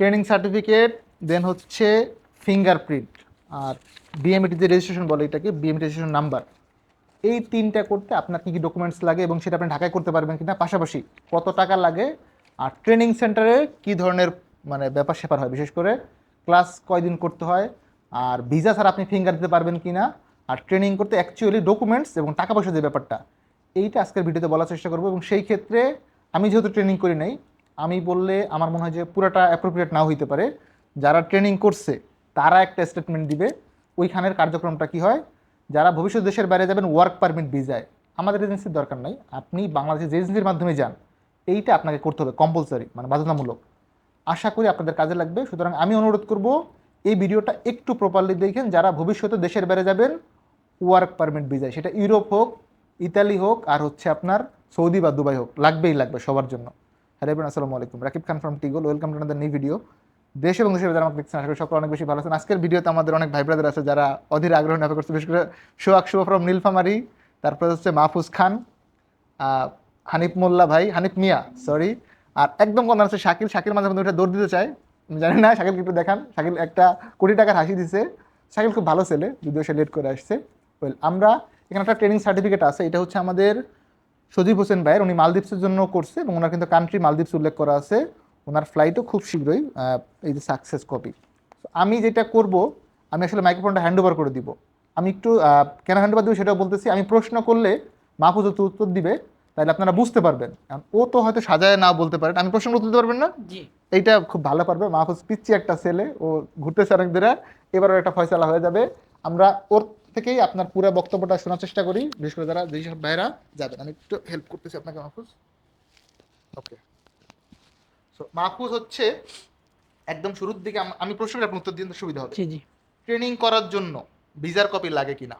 Training certificate, দেন হচ্ছে fingerprint আর BMET যে রেজিস্ট্রেশন বলে এটাকে বিএমইটি রেজিস্ট্রেশন নাম্বার এই তিনটা করতে আপনার কী কী ডকুমেন্টস লাগে এবং সেটা আপনি ঢাকায় করতে পারবেন কিনা? পাশাপাশি কত টাকা লাগে আর ট্রেনিং সেন্টারে কী ধরনের মানে ব্যাপার স্যাপার হয়? বিশেষ করে ক্লাস কয়দিন করতে হয় আর ভিসা ছাড়া আপনি ফিঙ্গার দিতে পারবেন কি না আর ট্রেনিং করতে অ্যাকচুয়ালি ডকুমেন্টস এবং টাকা পয়সা যে ব্যাপারটা, এইটা আজকের ভিডিওতে বলার চেষ্টা করব এবং সেই ক্ষেত্রে আমি যেহেতু ট্রেনিং করি নাই আমি বললে আমার মনে হয় যে পুরোটা অ্যাপ্রোপ্রিয়েট নাও হইতে পারে। যারা ট্রেনিং করছে, তারা একটা স্টেটমেন্ট দিবে, ওইখানের কার্যক্রমটা কি হয়? যারা ভবিষ্যৎ দেশের বাইরে যাবেন ওয়ার্ক পারমিট ভিসায় আমাদের এজেন্সির দরকার নাই। আপনি বাংলাদেশের এজেন্সির মাধ্যমে যান, এইটা আপনাকে করতে হবে কম্পালসারি মানে বাধ্যতামূলক। আশা করি আপনাদের কাজে লাগবে। সুতরাং আমি অনুরোধ করব, এই ভিডিওটা একটু প্রপারলি দেখেন। যারা ভবিষ্যতে দেশের বাইরে যাবেন ওয়ার্ক পারমিট ভিসায় সেটা ইউরোপ হোক, ইতালি হোক, আর হচ্ছে আপনার সৌদি বা দুবাই হোক, লাগবেই লাগবে সবার জন্য। হ্যালো এভরিওয়ান, আসসালামু আলাইকুম। Rakib Khan from টিগল welcome to another new video দেশ এবং দেশের আমাকে দেখছেন, আশা করি সকলে অনেক বেশি ভালো আছেন। আজকের ভিডিওতে আমাদের অনেক ভাই ব্রাদার আছে যারা অধীর আগ্রহ নেবে করছে। বিশেষ করে সোহাগ শুভ ফ্রম নীলফামারি, তারপরে হচ্ছে মাহফুজ খান হানিফ মোল্লা ভাই, হানিফ মিয়া সরি আর একদম কোন আছে শাকিল। শাকিল মাঝে মধ্যে ওটা দৌড় দিতে চায়। আমি জানি না, শাকিলকে একটু দেখান। শাকিল একটা কোটি টাকার হাসি দিছে। শাকিল খুব ভালো ছেলে, যদিও সে লেট করে আসছে। ওয়েল আমরা এখানে একটা ট্রেনিং সার্টিফিকেট আছে। এটা হচ্ছে আমাদের সজীব হোসেন ভাইয়ের উনি মালদ্বীপসের জন্য করছে এবং ওনার কিন্তু কান্ট্রি মালদ্বীপস উল্লেখ করা আছে। ওনার ফ্লাইটও খুব শীঘ্রই এই যে সাকসেস কপি আমি যেটা করব আমি আসলে মাইক্রোফোনটা হ্যান্ড ওভার করে দিব। আমি একটু কেন হ্যান্ড ওভার দিব সেটাও বলতেছি। আমি প্রশ্ন করলে মাহফুজ উত্তর উত্তর দিবে তাহলে আপনারা বুঝতে পারবেন। ও তো হয়তো সাজায় না বলতে পারেন আমি প্রশ্ন উত্তর দিতে পারবেন না? এইটা খুব ভালো পারবে। মাহফুজ পিচ্ছি একটা ছেলে ও ঘুরতেছে অনেক দূরে এবার ওর একটা ফয়সালা হয়ে যাবে। আমরা ওর থেকেই আপনার পুরো বক্তব্যটা শোনার চেষ্টা করি। বিশেষ করে যারা যেসব ভাইরা যাবেন আমি একটু হেল্প করতেছি আপনাকে মাহফুজ। ওকে সো মাহফুজ হচ্ছে একদম শুরুর দিকে আমি প্রশ্নের আপনি উত্তর দিন সুবিধা হবে। জি জি। ট্রেনিং করার জন্য ভিসার কপি লাগে কিনা?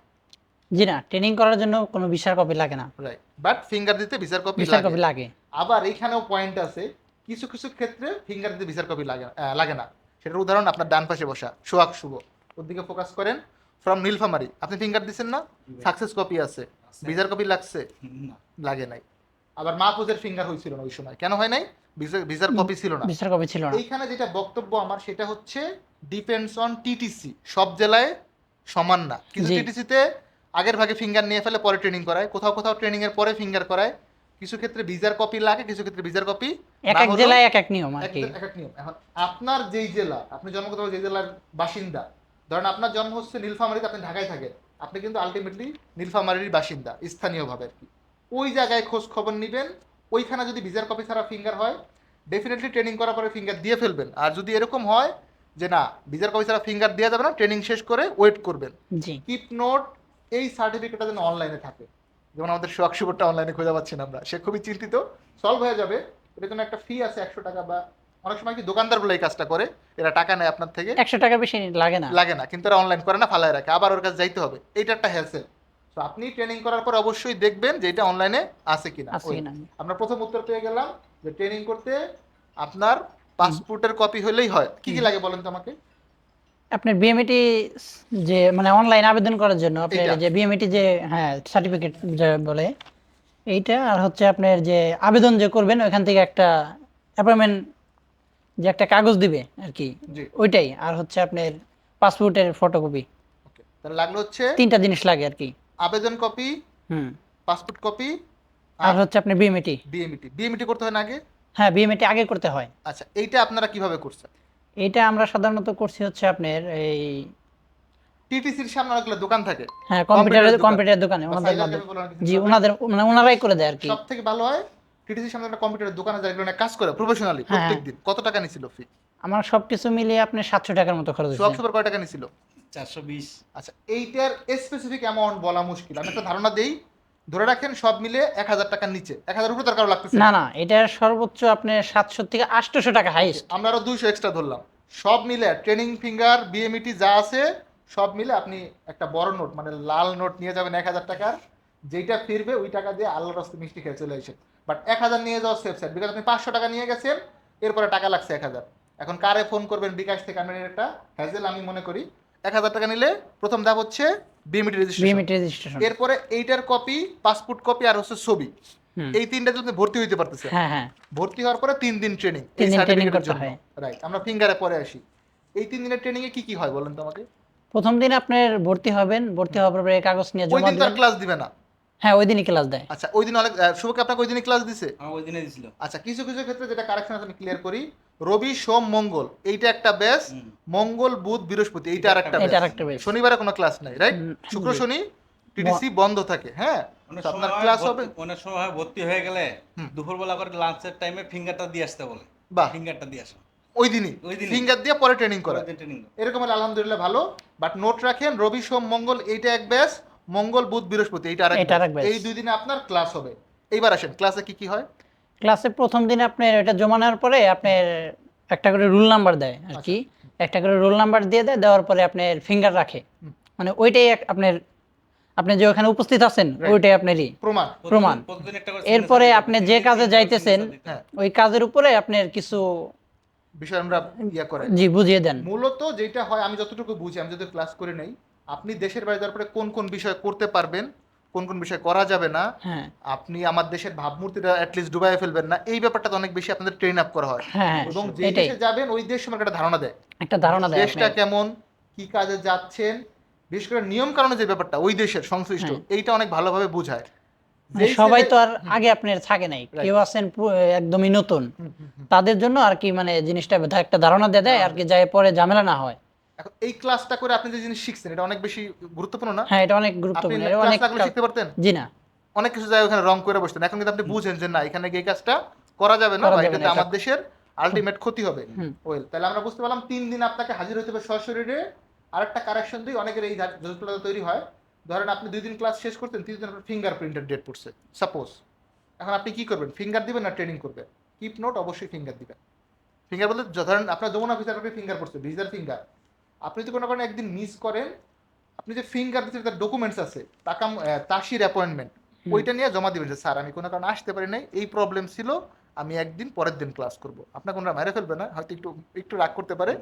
জি না ট্রেনিং করার জন্য কোনো ভিসার কপি লাগে না। রাইট বাট ফিঙ্গার দিতে ভিসার কপি ভিসার কপি লাগে। আবার এইখানেও পয়েন্ট আছে কিছু কিছু ক্ষেত্রে ফিঙ্গার দিতে ভিসার কপি লাগে লাগে না। সেটার উদাহরণ আপনার ডান পাশে বসা সোহাগ শুভ। ওর দিকে ফোকাস করেন। ফ্রম নীলফামারি আপনি ফিঙ্গার দিচ্ছেন না? সাকসেস কপি আছে। ভিসার কপি লাগছে? লাগে নাই। আবার মাহফুজের ফিঙ্গার হয়েছিল না ওই সময়। কেন হয় নাই? ভিসার কপি ছিল না। ভিসার কপি ছিল না। এইখানে যেটা বক্তব্য আমার সেটা হচ্ছে ডিপেন্ডস অন টিটিসি সব জেলায় সমান না। কিছু। টিটিসিতে আগের ভাগে ফিঙ্গার নিয়ে ফেলে পরে ট্রেনিং করায়। কোথাও কোথাও ট্রেনিং এর পরে ফিঙ্গার করায়। কিছু ক্ষেত্রে ভিসার কপি লাগে কিছু ক্ষেত্রে ভিসার কপি এক এক জেলায় এক এক নিয়ম আর কি। এক এক নিয়ম। এখন আপনার যেই জেলা আপনি জন্মগত যেই জেলার বাসিন্দা ধরেন আপনার জন্ম হচ্ছে নীলফামারিতে আপনি ঢাকায় থাকেন। আপনি কিন্তু আলটিমেটলি নীলফামারির বাসিন্দা স্থানীয়ভাবে আর কি। ওই জায়গায় খোঁজ খবর নেবেন ওইখানে যদি ভিসার কপি ছাড়া ফিঙ্গার হয় ডেফিনেটলি ট্রেনিং করার পরে ফিঙ্গার দিয়ে ফেলবেন। আর যদি এরকম হয় যে না ভিসার কপি ছাড়া ফিঙ্গার দেওয়া যাবে না ট্রেনিং শেষ করে ওয়েট করবেন। জি। কিপ নোট এই সার্টিফিকেটটা যেন অনলাইনে থাকে। যেমন আমাদের শোয়াক সুবরটা অনলাইনে খুঁজে পাচ্ছি না আমরা। সে খুবই চিন্তিত। সলভ হয়ে যাবে। এটার জন্য একটা ফি আছে একশো টাকা বা অনেক সময় কি দোকানদারগুলো এই কাজটা করে এরা টাকা নেয় আপনার থেকে। একশো টাকা বেশি লাগে না। লাগে না কিন্তু এরা অনলাইন করে না ফালায় রাখে। আবার ওর কাছে যাইতে হবে। এইটা একটা হ্যাসেল তো আপনি ট্রেনিং করার পর অবশ্যই দেখবেন যে এটা অনলাইনে আছে কিনা। আমরা প্রথম উত্তর পেয়ে গেলাম যে ট্রেনিং করতে আপনার পাসপোর্টের কপি হলেই হয়। কি কি লাগে বলেন তো আমাকে? আপনার বিএমইটি যে মানে অনলাইন আবেদন করার জন্য আপনার এইটা? যে বিএমইটি যে হ্যাঁ সার্টিফিকেট বলে এইটা আর হচ্ছে আপনার যে আবেদন যে করবেন ওইখান থেকে একটা অ্যাপয়েন্টমেন্ট যে একটা কাগজ দিবে আর কি ওইটাই আর হচ্ছে আপনার পাসপোর্টের ফটোকপি তাহলে লাগল হচ্ছে তিনটা জিনিস লাগে আর কি আবেদন কপি হুম। পাসপোর্ট কপি আর হচ্ছে আপনার বিএমইটি বিএমইটি বিএমইটি করতে হয় না আগে? হ্যাঁ বিএমইটি আগে করতে হয়। আচ্ছা এইটা আপনারা কীভাবে করছেন? এইটা আমরা সাধারণত করছি হচ্ছে আপনার এই টিটিসির সামনে অনেকগুলো দোকান থাকে। হ্যাঁ কম্পিউটারের। কম্পিউটারের দোকানে ওনাদের জি ওনাদের মানে ওনারাই করে দেয় আর কি সব থেকে ভালো হয় টিটিসির সামনে একটা কম্পিউটারের দোকানে যায় এগুলো কাজ করে প্রফেশনালি হ্যাঁ। প্রত্যেকদিন। কত টাকা নিছিল ফি আমার সবকিছু মিলিয়ে আপনার সাতশো টাকার মতো খরচ হয়েছে। সুপার কয় টাকা নিছিল? চারশো বিশ। আচ্ছা এইটার স্পেসিফিক অ্যামাউন্ট বলা মুশকিল। আমি একটা ধারণা দেই ধরে রাখেন সব মিলে এক হাজার টাকার নিচে। এক হাজার উপরে তার কারও লাগতেছে না। না এটার সর্বোচ্চ আপনার সাতশো থেকে আটশোশো টাকা হাইস্ট আমরা আরও দুইশো এক্সট্রা ধরলাম। সব মিলে ট্রেনিং ফিঙ্গার বিএমইটি যা আছে সব মিলে আপনি একটা বড় নোট মানে লাল নোট নিয়ে যাবেন এক হাজার টাকার। যেইটা ফিরবে ওই টাকা দিয়ে আল্লাহ রস্তে মিষ্টি খেয়ে চলে এসে বাট এক হাজার নিয়ে যাওয়া সেফ সাইড বিকজ আপনি পাঁচশো টাকা নিয়ে গেছেন এরপরে টাকা লাগছে এক হাজার। এখন কারে ফোন করবেন বিকাশ থেকে? আমি একটা হ্যাজেল আমি মনে করি এক হাজার টাকা নিলে প্রথম ধাপ হচ্ছে বিএমইটি রেজিস্ট্রেশন এরপরে এইটার কপি পাসপোর্ট কপি আর হচ্ছে ছবি। এই তিনটা যদি ভর্তি হইতে পারতেছে হ্যাঁ হ্যাঁ। ভর্তি হওয়ার পরে তিন দিন ট্রেনিং এই সার্টিফিকেটের জন্য। হয়। রাইট আমরা ফিঙ্গারে পরে আসি। এই তিন দিনের ট্রেনিং এ কি কি হয় বলেন তো আমাকে? প্রথম দিন আপনার ভর্তি হবেন ভর্তি হওয়ার পরে কাগজ নিয়ে জমা দিবেন ক্লাস দিবে না। হ্যাঁ ওই দিনই ক্লাস দেয়। আচ্ছা ওই দিন অনেক শুভকে আপনাকে ওই দিনই ক্লাস দিছে? আমার ওই দিনে দিছিল। আচ্ছা কিছু কিছু ক্ষেত্রে যেটা কারেকশন আছে আমি ক্লিয়ার করি। রবি সোম মঙ্গল এইটা একটা হুম। মঙ্গল বুধ বৃহস্পতি এইটা আর একটা এটা আরেকটা বেশ শনিবারে কোনো ক্লাস নাই রাইট শুক্র শনি টিটিসি বন্ধ থাকে হ্যাঁ? আপনার ক্লাস ভর্তি- হবে? অনেক সময় ভর্তি হয়ে গেলে। দুপুরবেলা করে লাঞ্চের টাইমে ফিঙ্গারটা দিয়ে আসতে বলে। বাহ। ফিঙ্গারটা দিয়ে আসো। ওই দিনই? ওই দিনই। ফিঙ্গার দিয়ে পরে ট্রেনিং করা ট্রেনিং এরকম হলে আলহামদুলিল্লাহ ভালো। বাট নোট রাখেন রবি সোম মঙ্গল এইটা এক ব্যাচ মঙ্গল বুধ বৃহস্পতি এইটা এটা আরেক এই দুই দিনে আপনার ক্লাস হবে। এইবার আসেন ক্লাসে কি কি হয়? ক্লাসে প্রথম দিন আপনার এটা জমা নেওয়ার পরে আপনার একটা করে রুল নাম্বার দেয় আর কি। একটা করে রোল নাম্বার দিয়ে দেয় দেওয়ার পরে আপনার ফিঙ্গার রাখে। মানে ওইটাই এক- আপনার আপনি যে ওখানে উপস্থিত আছেন ওইটাই আপনারই প্রমাণ। প্রমাণ। এরপরে আপনি যে কাজে যাইতেছেন, ওই কাজের উপরে আপনার কিছু বিষয় আমরা ইয়া করে জি বুঝিয়ে দেন। মূলত যেটা হয় আমি যতটুকু বুঝি আমি যদি ক্লাস করে নেই আপনি দেশের বাইরে যাওয়ার পরে কোন কোন বিষয় করতে পারবেন কোন কোন বিষয় করা যাবে না হ্যাঁ। আপনি আমার দেশের ভাবমূর্তিটা অ্যাটলিস্ট ডুবাই ফেলবেন না এই ব্যাপারটা তো অনেক বেশি আপনাদের ট্রেন আপ করা হয়। হ্যাঁ হ্যাঁ এবং যে দেশে যাবেন ওই দেশ সম্পর্কে একটা ধারণা দেয়। একটা ধারণা দেয় দেশটা কেমন কি কাজে যাচ্ছেন বিশেষ করে নিয়ম কারণে যে ব্যাপারটা ওই দেশের সংশ্লিষ্ট। এইটা অনেক ভালোভাবে বোঝায়। মানে সবাই তো আর আগে আপনার থাকে নাই কেউ আছেন একদমই নতুন। তাদের জন্য আর কি মানে জিনিসটা একটা ধারণা দিয়ে দেয় আর কি যায় পরে ঝামেলা না হয়। এখন এই ক্লাসটা করে আপনি যে জিনিস শিখছেন এটা অনেক বেশি গুরুত্বপূর্ণ না? হ্যাঁ এটা অনেক গুরুত্বপূর্ণ এটা অনেক শিখতে পারতেন? জি না। অনেক কিছু জায়গায় ওখানে রং করে বসতেন। এখন কিন্তু আপনি বুঝেন যে না এখানে এই কাজটা করা যাবে না বা এটাতে আমার দেশের আলটিমেট ক্ষতি হবে। ওয়েল তাহলে আমরা বুঝতে পারলাম তিন দিন আপনাকে হাজির হতে হবে সশরীরে। আরেকটা কারেকশন দিই অনেকের এই জটিলতা তৈরি হয়। ধরেন আপনি দুই দিন ক্লাস শেষ করতেন তিন দিন আপনার ফিঙ্গার প্রিন্টের ডেট পড়ছে সাপোজ এখন আপনি কি করবেন? ফিঙ্গার দিবেন না ট্রেনিং করবেন কিপ নোট অবশ্যই ফিঙ্গার দিবেন। ফিঙ্গার বলতে ধরেন আপনার যমুনা অফিসার আপনি ফিঙ্গার পড়ছে ভিজার ফিঙ্গার আপনি যদি কোনো কারণে একদিন মিস করেন আপনি যে ফিঙ্গার দিচ্ছেন তার ডকুমেন্টস আছে টাকা তাসির অ্যাপয়েন্টমেন্ট ওইটা নিয়ে জমা দিবেন যে স্যার আমি কোনো কারণে আসতে পারি নাই এই প্রবলেম ছিল আমি একদিন পরের দিন ক্লাস করব। আপনার কোনো মেরে ফেলবে না হয়তো একটু একটু রাগ করতে পারে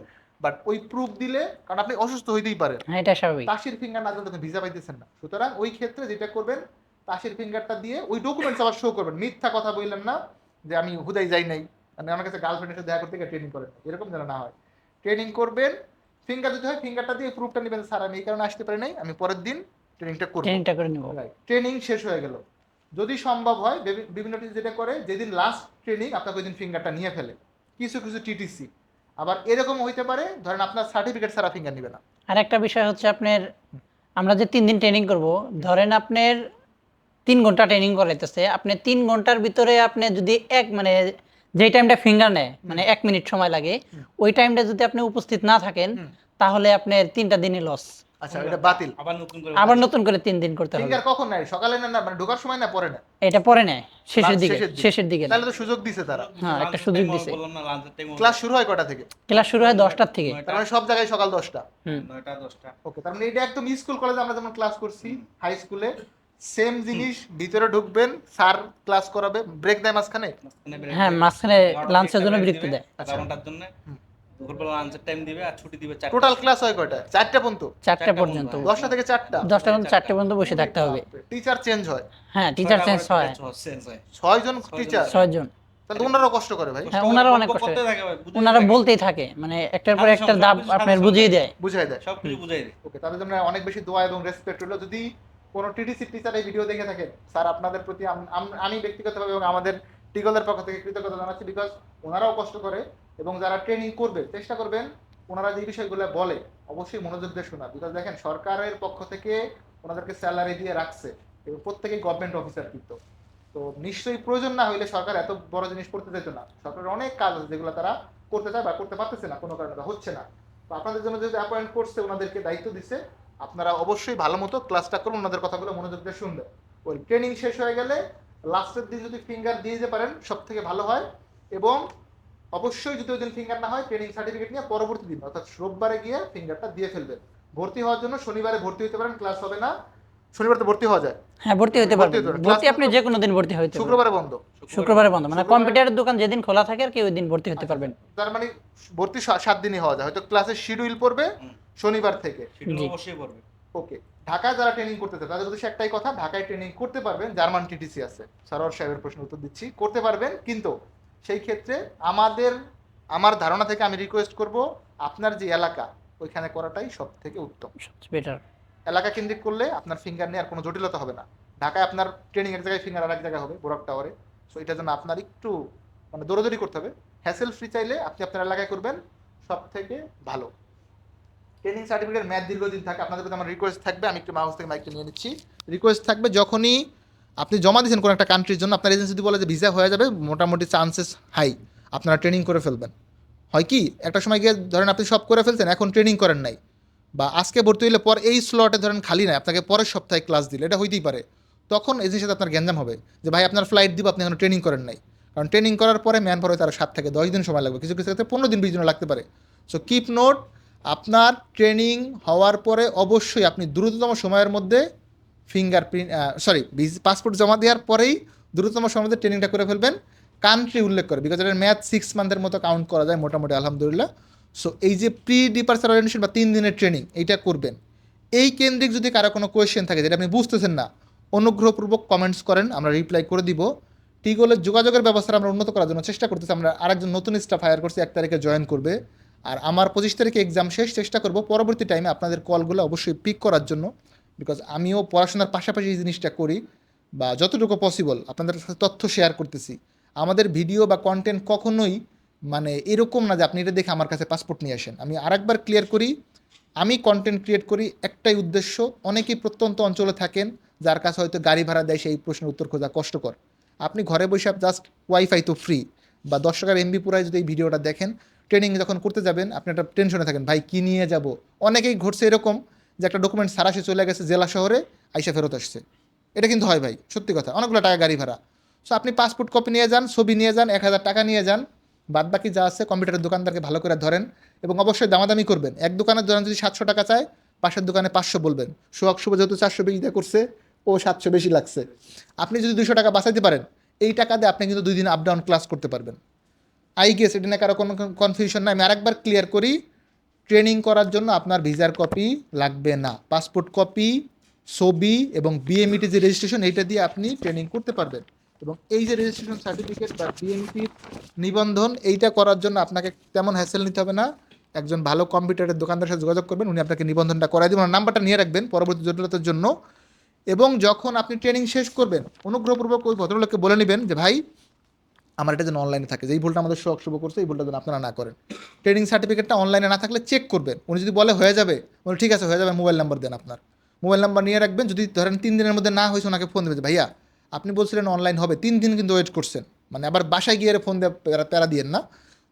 বাট ওই প্রুফ দিলে কারণ আপনি অসুস্থ হইতেই পারেন। হ্যাঁ এটা স্বাভাবিক। তাসির ফিঙ্গার না দিলে ভিসা পাইতেছেন না। সুতরাং ওই ক্ষেত্রে যেটা করবেন তাসির ফিঙ্গারটা দিয়ে ওই ডকুমেন্টস আবার শো করবেন। মিথ্যা কথা বললেন না যে আমি হুদাই যাই নাই মানে আমার কাছে গার্লফ্রেন্ডের সাথে দেখা করতে গিয়ে ট্রেনিং করেন। এরকম যেন না হয়। ট্রেনিং করবেন ফিঙ্গার যদি হয় ফিঙ্গারটা দিয়ে প্রুফটা নেবেন স্যার। আমি এই কারণে আসতে পারি নাই। আমি পরের দিন ট্রেনিংটা করব। ট্রেনিংটা করে নিব। ট্রেনিং শেষ হয়ে গেল। যদি সম্ভব হয় বিভিন্ন টিম যেটা করে যেদিন লাস্ট ট্রেনিং আপনাকে ওই দিন ফিঙ্গারটা নিয়ে ফেলে। কিছু কিছু টিটিসি আবার এরকম হইতে পারে ধরেন আপনার সার্টিফিকেট ছাড়া ফিঙ্গার নিবে না। আর একটা বিষয় হচ্ছে আপনার আমরা যে তিন দিন ট্রেনিং করব ধরেন আপনার তিন ঘণ্টা ট্রেনিং করাইতেছে আপনি তিন ঘণ্টার ভিতরে আপনি যদি এক মানে যেই টাইমটা ফিঙ্গার নেয় মানে এক মিনিট সময় লাগে ওই টাইমটা যদি আপনি উপস্থিত না থাকেন তাহলে আপনার তিনটা দিনই লস আচ্ছা এটা বাতিল। আবার নতুন করে আবার নতুন করে তিন দিন করতে হবে। ফিঙ্গার কখন নেয়? সকালে না না মানে ঢোকার সময় না পরে না এটা পরে নেয় শেষের দিকে শেষের দিকে। তাহলে তো সুযোগ দিছে তারা। হ্যাঁ, একটা সুযোগ দিছে। বললাম না লাঞ্চের টাইম ক্লাস শুরু হয় কটা থেকে? ক্লাস শুরু হয় দশটার থেকে। তার মানে সব জায়গায় সকাল হুম। ওকে তার মানে এটা একদম স্কুল কলেজে আমরা যেমন ক্লাস করছি হাই স্কুলে সেম জিনিস ভিতরে ঢুকবেন স্যার ক্লাস করাবে ব্রেক দেয় মাঝখানে? হ্যাঁ মাঝখানে লাঞ্চের জন্য দিবে, দেয়। আধা ঘণ্টার জন্য। দুপুরবেলা লাঞ্চের টাইম দিবে আর ছুটি দিবে চারটা। টোটাল ক্লাস হয় কয়টা? চারটা পর্যন্ত। চারটা চারটা পর্যন্ত। পর্যন্ত। দশটা থেকে চারটা। দশটা পর্যন্ত চারটে পর্যন্ত বসে থাকতে হবে। টিচার চেঞ্জ হয়। হ্যাঁ টিচার চেঞ্জ হয়। ছয় জন ছয়জন। টিচার ছয়জন তাহলে ওনারাও কষ্ট করে ভাই। হ্যাঁ, ওনারা অনেক কষ্ট করতে থাকে ভাই, বুঝাইতে ওনারা বলতেই থাকে মানে একটার পর একটা দাব আপনার বুঝিয়ে দেয়। বুঝাই দেয়। সবকিছু ওকে তাদের জন্য অনেক বেশি দোয়া এবং রেসপেক্ট হলো। যদি কোনো টিডিসি টিচার এই ভিডিও দেখে থাকেন। স্যার, আপনাদের প্রতি আম- ব্যক্তিগতভাবে এবং আমাদের টিগলের পক্ষ থেকে কৃতজ্ঞতা জানাচ্ছি বিকজ ওনারাও কষ্ট করে এবং যারা ট্রেনিং করবে, চেষ্টা করবেন ওনারা যে বিষয়গুলো বলে, অবশ্যই মনোযোগ দিয়ে শোনা বিকজ দেখেন, সরকারের পক্ষ থেকে ওনাদেরকে স্যালারি দিয়ে রাখছে এবং প্রত্যেকেই গভর্নমেন্ট অফিসার কিন্তু। তো নিশ্চয়ই প্রয়োজন না হইলে সরকার এত বড় জিনিস করতে যেত না। সরকারের অনেক কাজ আছে যেগুলো তারা করতে চায় বা করতে পারতেছে না, কোনো কারণে হচ্ছে না। তো আপনাদের জন্য যদি অ্যাপয়েন্ট করছে, ওনাদেরকে দায়িত্ব দিচ্ছে আপনারা অবশ্যই ভালো মতো ক্লাসটা করুন ওনাদের কথাগুলো মনোযোগ দিয়ে শুনবেন। ওই ট্রেনিং শেষ হয়ে গেলে লাস্টের দিন যদি ফিঙ্গার দিয়ে যেতে পারেন সব থেকে ভালো হয়। এবং অবশ্যই যদি ওই দিন ফিঙ্গার না হয় ট্রেনিং সার্টিফিকেট নিয়ে পরবর্তী দিন অর্থাৎ রোববারে গিয়ে ফিঙ্গারটা দিয়ে ফেলবেন। ভর্তি হওয়ার জন্য শনিবারে ভর্তি হতে পারেন ক্লাস হবে না। শনিবার তো ভর্তি হওয়া যায়। হ্যাঁ ভর্তি হতে পারবেন। হতে ভর্তি আপনি যে কোনো দিন ভর্তি হতে শুক্রবারে বন্ধ। শুক্রবারে বন্ধ। মানে কম্পিউটারের দোকান যেদিন খোলা থাকে আর কি ওই দিন ভর্তি হতে পারবেন। তার মানে ভর্তি সাত দিনই হওয়া যায়। হয়তো ক্লাসের শিডিউল পড়বে। শনিবার থেকে। অবশ্যই করবে। ওকে ঢাকায় যারা ট্রেনিং করতে চায় তাদের উদ্দেশ্যে একটাই কথা ঢাকায় ট্রেনিং করতে পারবেন জার্মান টিটিসি আছে। সারোয়ার সাহেবের প্রশ্ন উত্তর দিচ্ছি। করতে পারবেন কিন্তু সেই ক্ষেত্রে আমাদের আমার ধারণা থেকে আমি রিকোয়েস্ট করব আপনার যে এলাকা ওইখানে করাটাই সব থেকে উত্তম বেটার এলাকা কেন্দ্রিক করলে আপনার ফিঙ্গার নিয়ে আর কোনো জটিলতা হবে না। ঢাকায় আপনার ট্রেনিং এক জায়গায় ফিঙ্গার আর এক জায়গায় হবে বোরাক টাওয়ারে সো এটার জন্য আপনার একটু মানে দৌড়াদৌড়ি করতে হবে। হ্যাসেল ফ্রি চাইলে আপনি আপনার এলাকায় করবেন সব থেকে ভালো। ট্রেনিং সার্টিফিকেট ম্যাথ দীর্ঘদিন থাকে, আপনাদের প্রতি আমার রিকোয়েস্ট থাকবে, আমি একটু মাউস থেকে মাইকটা নিয়ে নিচ্ছি। রিকোয়েস্ট থাকবে যখনই আপনি জমা দিয়েছেন কোনো একটা কান্ট্রির জন্য, আপনার এজেন্সি যদি বলে যে ভিসা হয়ে যাবে, মোটামুটি চান্সেস হাই আপনারা ট্রেনিং করে ফেলবেন। হয় কি, একটা সময় গিয়ে ধরেন আপনি সব করে ফেলছেন, এখন ট্রেনিং করেন নাই, বা আজকে ভর্তি হইলে পর এই স্লটে ধরেন খালি নাই, আপনাকে পরের সপ্তাহে ক্লাস দিলে, এটা হইতেই পারে। তখন এজেন্সির সাথে আপনার গ্যাঞ্জাম হবে, যে ভাই আপনার ফ্লাইট দিব, আপনি এখন ট্রেনিং করেন নাই। কারণ ট্রেনিং করার পরে ম্যান পাওয়ার তার সাত থেকে দশ দিন সময় লাগবে, কিছু কিছু ক্ষেত্রে পনেরো দিন বিশ দিন লাগতে পারে। সো কিপ নোট আপনার ট্রেনিং হওয়ার পরে অবশ্যই আপনি দ্রুততম সময়ের মধ্যে ফিঙ্গারপ্রিন্ট সরি পাসপোর্ট জমা দেওয়ার পরেই দ্রুততম সময়ের মধ্যে ট্রেনিংটা করে ফেলবেন। কান্ট্রি উল্লেখ করে বিকজ এটার ম্যাথ সিক্স মান্থের মতো কাউন্ট করা যায় মোটামুটি, আলহামদুলিল্লাহ। সো এই যে প্রি ডিপার্চার অরিয়েন্টেশন বা তিন দিনের ট্রেনিং এইটা করবেন। এই কেন্দ্রিক যদি কারও কোনো কোয়েশ্চেন থাকে, যেটা আপনি বুঝতেছেন না, অনুগ্রহপূর্বক কমেন্টস করেন, আমরা রিপ্লাই করে দিব। টিগোলের যোগাযোগের ব্যবস্থা আমরা উন্নত করার জন্য চেষ্টা করতেছি, আমরা আরেকজন নতুন স্টাফ হায়ার করছি, এক তারিখে জয়েন করবে। আর আমার পঁচিশ তারিখে এক্সাম শেষ, চেষ্টা করব। পরবর্তী টাইমে আপনাদের কলগুলো অবশ্যই পিক করার জন্য বিকজ আমিও পড়াশোনার পাশাপাশি এই জিনিসটা করি বা যতটুকু পসিবল আপনাদের সাথে তথ্য শেয়ার করতেছি। আমাদের ভিডিও বা কন্টেন্ট কখনোই মানে এরকম না যে আপনি এটা দেখে আমার কাছে পাসপোর্ট নিয়ে আসেন। আমি আরেকবার ক্লিয়ার করি, আমি কন্টেন্ট ক্রিয়েট করি, একটাই উদ্দেশ্য, অনেকেই প্রত্যন্ত অঞ্চলে থাকেন যার কাছে হয়তো গাড়ি ভাড়া দেয়, সেই প্রশ্নের উত্তর খোঁজা কষ্টকর। আপনি ঘরে বসে জাস্ট ওয়াইফাই তো ফ্রি বা দশ টাকার এমবি পুরায় যদি এই ভিডিওটা দেখেন ট্রেনিং যখন করতে যাবেন, আপনি একটা টেনশনে থাকেন, ভাই, কী নিয়ে যাব? অনেকেই ঘটছে এরকম যে একটা ডকুমেন্ট সারাশে চলে গেছে জেলা শহরে, আইসা ফেরত আসছে। এটা কিন্তু হয় ভাই, সত্যি কথা। অনেকগুলো টাকা গাড়ি ভাড়া। সো আপনি পাসপোর্ট কপি নিয়ে যান, ছবি নিয়ে যান, এক হাজার টাকা নিয়ে যান বাদ বাকি যা আছে কম্পিউটারের দোকানদারকে ভালো করে ধরেন এবং অবশ্যই দামাদামি করবেন। এক দোকানের ধরেন যদি সাতশো টাকা চায়, পাশের দোকানে পাঁচশো বলবেন। সোহাগ শুভ যেহেতু চারশো বেশি দিয়ে করছে, ও সাতশো বেশি লাগছে। আপনি যদি দুশো টাকা বাঁচাইতে পারেন, এই টাকা দিয়ে আপনি কিন্তু দুই দিন আপ ডাউন ক্লাস করতে পারবেন। আই গেস এটা নিয়ে কারও কোনো কনফিউশন নাই। আমি আরেকবার ক্লিয়ার করি ট্রেনিং করার জন্য আপনার ভিসার কপি লাগবে না। পাসপোর্ট কপি ছবি এবং বিএমইটি যে রেজিস্ট্রেশন এইটা দিয়ে আপনি ট্রেনিং করতে পারবেন। এবং এই যে রেজিস্ট্রেশন সার্টিফিকেট বা বিএমপির নিবন্ধন, এইটা করার জন্য আপনাকে তেমন হ্যাসেল নিতে হবে না। একজন ভালো কম্পিউটারের দোকানদারের সাথে যোগাযোগ করবেন, উনি আপনাকে নিবন্ধনটা করাই দেবেন। নাম্বারটা নিয়ে রাখবেন পরবর্তী জটিলতার জন্য। এবং যখন আপনি ট্রেনিং শেষ করবেন, অনুগ্রহপূর্বক ওই ভদ্রলোককে বলে নেবেন যে, ভাই আমার এটা যেন অনলাইনে থাকে। যেই ভুলটা আমাদের শখ শুভ করছে এই ভুলটা যেন আপনারা না করেন। ট্রেনিং সার্টিফিকেটটা অনলাইনে না থাকলে চেক করবেন। উনি যদি বলে হয়ে যাবে? বলে ঠিক আছে হয়ে যাবে মোবাইল নাম্বার দেন আপনার। মোবাইল নাম্বার নিয়ে রাখবেন যদি ধরেন তিন দিনের মধ্যে না হয়েছে ওনাকে ফোন দেবে ভাইয়া আপনি বলছিলেন অনলাইন হবে তিন দিন কিন্তু ওয়েট করছেন। মানে আবার বাসায় গিয়ে ফোন দিয়ে প্যারা- দিয়েন না।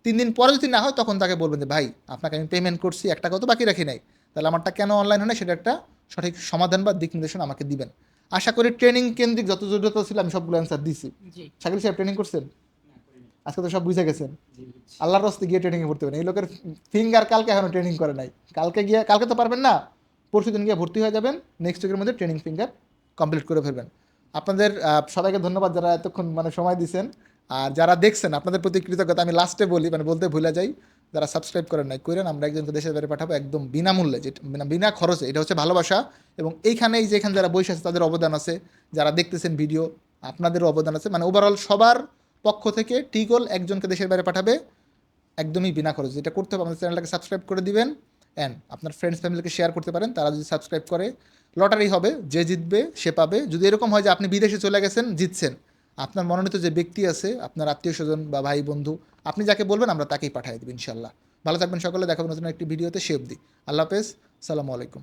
তিন দিন পরে যদি না হয় তখন তাকে বলবেন যে ভাই আপনাকে আমি পেমেন্ট করছি এক টাকাও তো বাকি রাখি নাই। তাহলে আমারটা কেন অনলাইন হয় না সেটা একটা সঠিক সমাধান বা দিক নির্দেশনা আমাকে দিবেন। আশা করি ট্রেনিং কেন্দ্রিক যত জটিলতা ছিল আমি সবগুলো অ্যান্সার দিছি। জি। শাকিল সাহেব ট্রেনিং করছেন? আজকে তো সব বুঝে গেছেন। আল্লাহর রস্তে গিয়ে ট্রেনিংয়ে ভর্তি হবেন। এই লোকের ফিঙ্গার কালকে এখনও ট্রেনিং করে নাই। কালকে গিয়ে কালকে তো পারবেন না পরশু দিন গিয়ে ভর্তি হয়ে যাবেন নেক্সট উইকের মধ্যে ট্রেনিং ফিঙ্গার কমপ্লিট করে ফেলবেন। আপনাদের সবাইকে ধন্যবাদ যারা এতক্ষণ মানে সময় দিয়েছেন আর যারা দেখছেন আপনাদের প্রতি কৃতজ্ঞতা আমি লাস্টে বলি মানে বলতে ভুলে যাই যারা সাবস্ক্রাইব করেন নাই করেন আমরা একজনকে দেশের বাইরে পাঠাবো একদম বিনামূল্যে যেটা মানে বিনা খরচে। এটা হচ্ছে ভালোবাসা। এবং এইখানে এই যে এখানে যারা বসে আছে তাদের অবদান আছে। যারা দেখতেছেন ভিডিও আপনাদেরও অবদান আছে। মানে ওভারঅল সবার পক্ষ থেকে টিগল একজনকে দেশের বাইরে পাঠাবে একদমই বিনা খরচ। যেটা করতে হবে, আমাদের চ্যানেলটাকে সাবস্ক্রাইব করে দিবেন অ্যান্ড আপনার ফ্রেন্ডস ফ্যামিলিকে শেয়ার করতে পারেন। তারা যদি সাবস্ক্রাইব করে লটারি হবে, যে জিতবে, সে পাবে। যদি এরকম হয় যে আপনি বিদেশে চলে গেছেন, জিতছেন, আপনার মনোনীত যে ব্যক্তি আছে, আপনার আত্মীয় স্বজন বা ভাই বন্ধু আপনি যাকে বলবেন, আমরা তাকেই পাঠিয়ে দেবো ইনশাল্লাহ ভালো থাকবেন সকলে দেখাবেন নতুন একটি ভিডিওতে, সে অবধি। আল্লাহ হাফেজ, সালামু আলাইকুম।